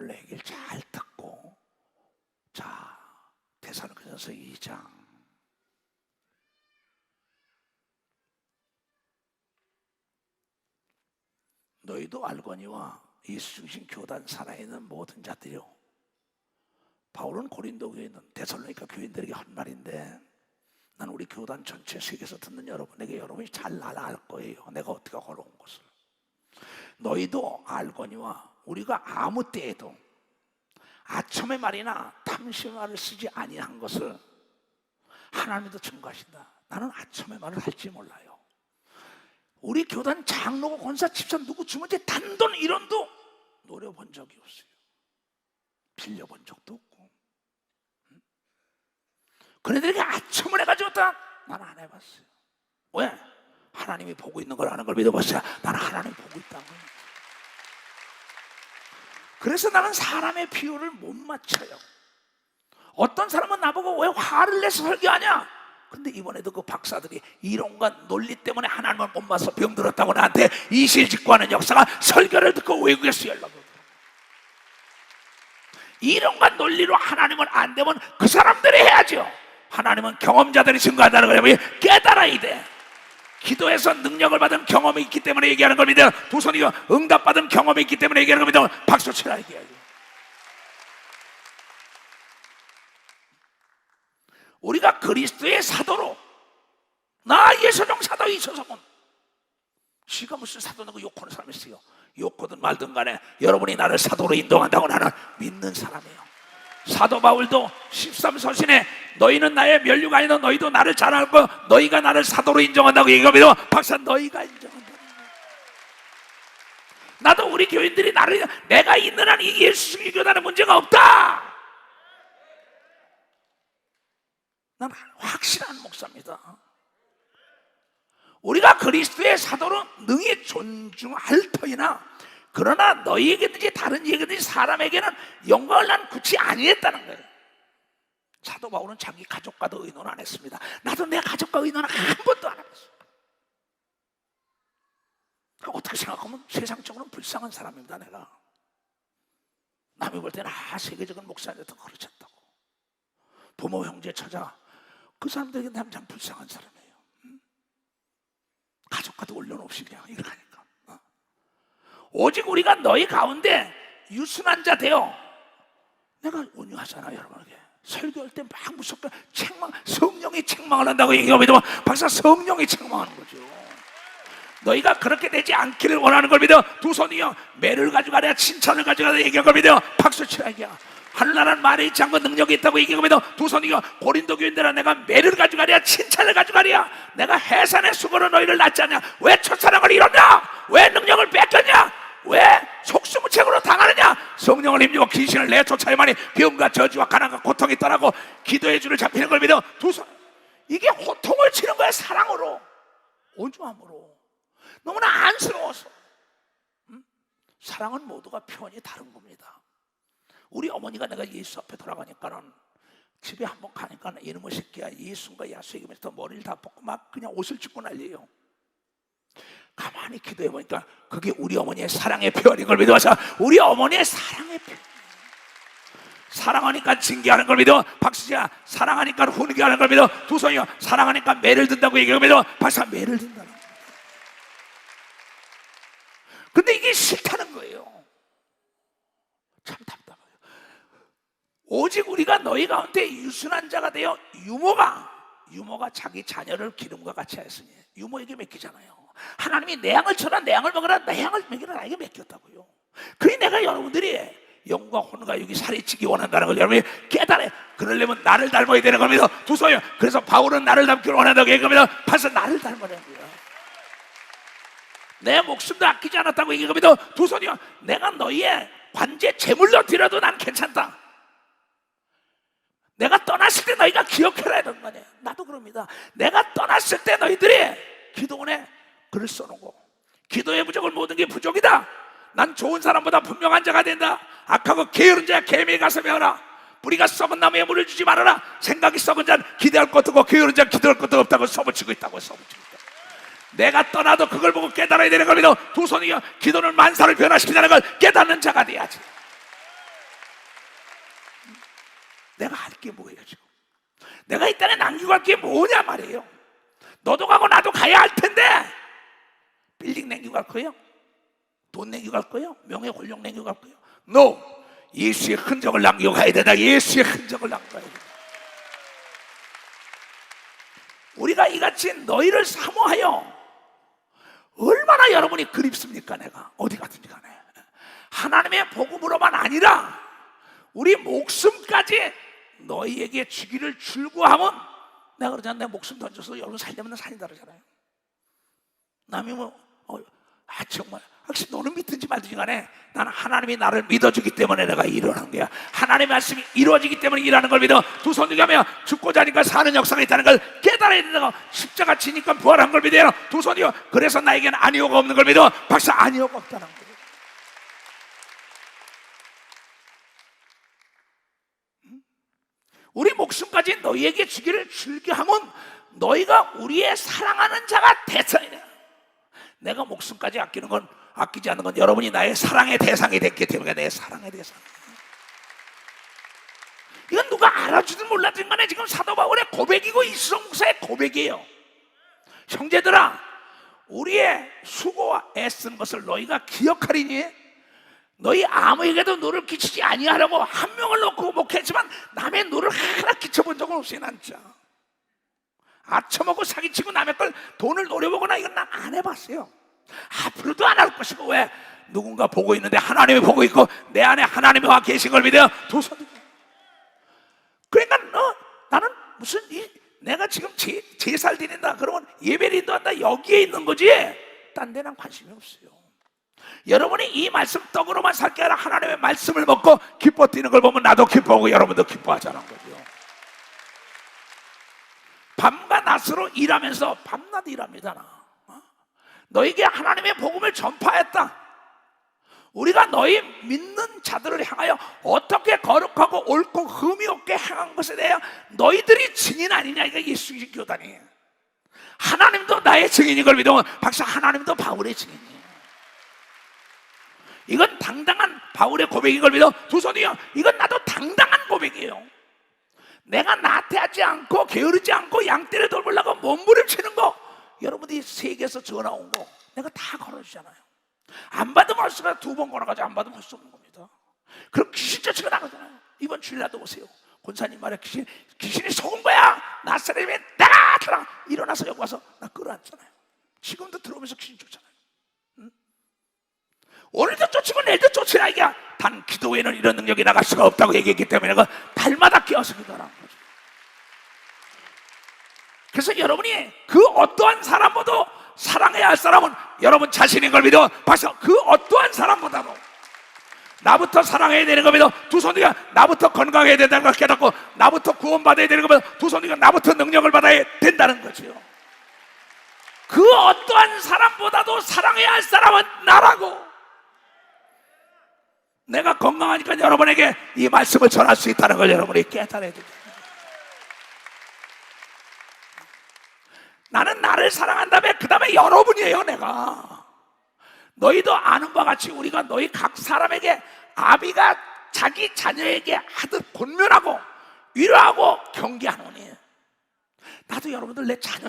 오늘 내 얘기를 잘 듣고 자 대사로서서 2장. 너희도 알거니와 예수 중심 교단 살아있는 모든 자들이요. 바울은 고린도 교회 있는 데살로니가 교인들에게 한 말인데 난 우리 교단 전체 세계에서 듣는 여러분에게 여러분이 잘 알아갈 거예요. 내가 어떻게 걸어온 것을. 너희도 알거니와 우리가 아무 때에도 아첨의 말이나 탐심의 말을 쓰지 아니한 것을 하나님도 증거하신다. 나는 아첨의 말을 할지 몰라요. 우리 교단 장로고 권사 집사 누구 주문제 단돈 1원도 노려본 적이 없어요. 빌려본 적도 없고. 응? 그네들에게 아첨을 해가지고 다 나는 안 해봤어요. 왜? 하나님이 보고 있는 걸 아는 걸 믿어봤어요 나는 하나님이 보고 있다고 그래서 나는 사람의 비율을 못 맞춰요. 어떤 사람은 나보고 왜 화를 내서 설교하냐? 근데 이번에도 그 박사들이 이론과 논리 때문에 하나님을 못 맞서 병들었다고 나한테 이실직구하는 역사가 설교를 듣고 외국에서 연락을. 이론과 논리로 하나님을 안 되면 그 사람들이 해야죠 하나님은 경험자들이 증거한다는 거예요? 깨달아야 돼 기도에서 능력을 받은 경험이 있기 때문에 얘기하는 겁니다 두 손이 응답받은 경험이 있기 때문에 얘기하는 겁니다 박수 치라 얘기해야죠 우리가 그리스도의 사도로 나 예수종 사도 이소석은 지가 무슨 사도라고 욕하는 사람이 있어요? 욕하든 말든 간에 여러분이 나를 사도로 인도한다고 나는 믿는 사람이에요 사도 바울도 13서신에 너희는 나의 멸류가 아니다 너희도 나를 잘 알고 너희가 나를 사도로 인정한다고 얘기하면 박사 너희가 인정한다. 나도 우리 교인들이 나를 내가 있는 한 이 예수 교단에 문제가 없다. 난 확실한 목사입니다. 우리가 그리스도의 사도로 능히 존중할 터이나 그러나 너희에게든지 다른 이에게든지 사람에게는 영광을 난 굳이 아니했다는 거예요. 사도 바울은 자기 가족과도 의논 안 했습니다. 나도 내 가족과 의논 한 번도 안 했어. 어떻게 생각하면 세상적으로는 불쌍한 사람입니다. 내가 남이 볼 때는 아 세계적인 목사한테도 그러셨다고 부모 형제 처자 그 사람들에게 난참 불쌍한 사람이에요. 응? 가족과도 올려놓없이 그냥 이렇게 하니까. 어? 오직 우리가 너희 가운데 유순한 자 되어. 내가 온유하잖아 여러분에게. 설교할 때 막 무섭게 책망 성령이 책망을 한다고 얘기하면 박사 성령이 책망하는 거죠. 너희가 그렇게 되지 않기를 원하는 걸 믿어 두 손이요 매를 가져가랴 칭찬을 가져가랴 얘기한 걸 믿어 박수 치라 얘기야. 하늘나라는 말에 있지 않고 능력이 있다고 얘기하면 두 손이가 고린도 교인들아 내가 매를 가져가랴 칭찬을 가져가랴. 내가 해산의 수고로 너희를 낳지 않냐? 왜 첫사랑을 잃었냐? 왜 능력을 뺏겼냐 왜 속수무책으로 당하느냐? 성령을 힘주고 귀신을 내쫓아야만이 병과 저주와 가난과 고통이 떠나고 기도의 줄을 잡히는 걸 믿어 두 손. 이게 호통을 치는 거야 사랑으로. 온주함으로. 너무나 안쓰러워서. 음? 사랑은 모두가 표현이 다른 겁니다. 우리 어머니가 내가 예수 앞에 돌아가니까는 집에 한번 가니까 이놈의 새끼야 예수인가 야수에게면서 머리를 다 벗고 막 그냥 옷을 찢고 난리예요 가만히 기도해 보니까 그게 우리 어머니의 사랑의 표현인 걸 믿어서 우리 어머니의 사랑의 표현. 사랑하니까 징계하는 걸 믿어. 박수지야 사랑하니까 훈계하는 걸 믿어. 두 손이요. 사랑하니까 매를 든다고 얘기하면 믿어. 박사 매를 든다는 거예요 근데 이게 싫다는 거예요. 참 답답해요. 오직 우리가 너희 가운데 유순한 자가 되어 유모가 유모가 자기 자녀를 기름과 같이 하였으니 유모에게 맡기잖아요 하나님이 내 양을 쳐라 내 양을 먹으라 내 양을 먹이라 나에게 맡겼다고요. 그게 내가 여러분들이 영과 혼과 육이 살이 찌기 원한다는 걸 여러분이 깨달아 그러려면 나를 닮아야 되는 겁니다. 두서요. 그래서 바울은 나를 닮기를 원한다고 얘기합니다. 벌써 나를 닮아야 돼요. 내 목숨도 아끼지 않았다고 얘기합니다. 두 손이요. 내가 너희의 관제 제물로 드려도 난 괜찮다. 내가 떠났을 때 너희가 기억해라 이런 거냐 나도 그럽니다. 내가 떠났을 때 너희들이 기도원에 글을 써놓고 기도의 부족은 모든 게 부족이다. 난 좋은 사람보다 분명한 자가 된다. 악하고 게으른 자야 개미에 가서 배워라. 뿌리가 썩은 나무에 물을 주지 말아라. 생각이 썩은 자는 기대할 것도 없고 게으른 자는 기대할 것도 없다고 써붙이고 있다고 써붙이고 있다. 내가 떠나도 그걸 보고 깨달아야 되는 겁니다 두 손이 기도는 만사를 변화시키자는 걸 깨닫는 자가 돼야지. 내가 할 게 뭐예요 지금? 내가 이 땅에 남기고 할 게 뭐냐 말이에요. 너도 가고 나도 가야 할 텐데 빌딩 남기고 갈 거예요? 돈 남기고 갈 거예요? 명예 권력 남기고 갈 거예요? No. 예수의 흔적을 남기고 가야 된다. 예수의 흔적을 가야 된다. 우리가 이같이 너희를 사모하여 얼마나 여러분이 그립습니까 내가 어디 가든지 간에 하나님의 복음으로만 아니라 우리 목숨까지 너희에게 주기를 줄고하면 내가 그러잖아 내 목숨 던져서 여러분 살려면 산이다 그러잖아요 남이 뭐 어, 아 정말. 혹시 너는 믿든지 말든지 간에 나는 하나님이 나를 믿어주기 때문에 내가 일어난 거야. 하나님의 말씀이 이루어지기 때문에 일하는 걸 믿어. 두 손 들게 하며 죽고 자니까 사는 역사가 있다는 걸 깨달아야 된다고 십자가 지니까 부활한 걸 믿어요. 두 손이요 그래서 나에게는 아니오가 없는 걸 믿어. 박사 아니오가 없다는 거예요. 우리 목숨까지 너희에게 주기를 줄게 하면 너희가 우리의 사랑하는 자가 대상이냐 내가 목숨까지 아끼는 건 아끼지 않는 건 여러분이 나의 사랑의 대상이 됐기 때문에 내 사랑의 대상. 이건 누가 알아주든 몰라든 간에 지금 사도 바울의 고백이고 이수성 목사의 고백이에요. 형제들아, 우리의 수고와 애쓴 것을 너희가 기억하리니 너희 아무에게도 노를 끼치지 아니하려고 한 명을 놓고 목했지만 남의 노를 하나 끼쳐본 적은 없어요, 난 진짜. 아쳐먹고 사기치고 남의 걸 돈을 노려보거나 이건 난 안 해봤어요. 앞으로도 안 할 것이고 왜 누군가 보고 있는데 하나님이 보고 있고 내 안에 하나님이 와 계신 걸 믿어요. 도서 그러니까 너 나는 무슨 이 내가 지금 제, 제살 드린다 그러면 예배를 인도한다 여기에 있는 거지 딴 데는 관심이 없어요. 여러분이 이 말씀 떡으로만 살게 아니라 하나님의 말씀을 먹고 기뻐 뛰는 걸 보면 나도 기뻐하고 여러분도 기뻐하자는 거죠. 낮으로 일하면서 밤낮 일합니다. 나. 어? 너에게 하나님의 복음을 전파했다. 우리가 너희 믿는 자들을 향하여 어떻게 거룩하고 옳고 흠이 없게 행한 것에 대해 너희들이 증인 아니냐 이게 예수 교단이 하나님도 나의 증인인 걸 믿으면 박사 하나님도 바울의 증인이에요. 이건 당당한 바울의 고백인 걸 믿어 두 손이요. 이건 나도 당당한 고백이에요. 내가 나태하지 않고 게으르지 않고 양떼를 돌보려고 몸부림치는 거. 여러분들이 세계에서 전화 온 거 내가 다 걸어주잖아요. 안 받으면 할 수가 두 번 걸어가지고 안 받으면 할 수 없는 겁니다. 그럼 귀신 쫓아가 나가잖아요. 이번 주일날도 오세요. 권사님 말에 귀신, 귀신이 속은 거야. 나사람이 나가 일어나서 여기 와서 나 끌어안잖아요. 지금도 들어오면서 귀신 쫓잖아요. 응? 오늘도 쫓으면 내일도 쫓으라 이게. 단 기도에는 이런 능력이 나갈 수가 없다고 얘기했기 때문에 내가 발마다 끼어서 기도하는 거죠 그래서 여러분이 그 어떠한 사람보다 사랑해야 할 사람은 여러분 자신인 걸 믿어. 봐서 그 어떠한 사람보다도 나부터 사랑해야 되는 걸 믿어. 두 손이가 나부터 건강해야 된다는 걸 깨닫고 나부터 구원받아야 되는 걸 믿어. 두 손이가 나부터 능력을 받아야 된다는 거지요. 그 어떠한 사람보다도 사랑해야 할 사람은 나라고 내가 건강하니까 여러분에게 이 말씀을 전할 수 있다는 걸 여러분이 깨달아야 됩니다. 나는 나를 사랑한다며 그 다음에 여러분이에요 내가. 너희도 아는 바와 같이 우리가 너희 각 사람에게 아비가 자기 자녀에게 하듯 권면하고 위로하고 경계하노니. 나도 여러분들 내 자녀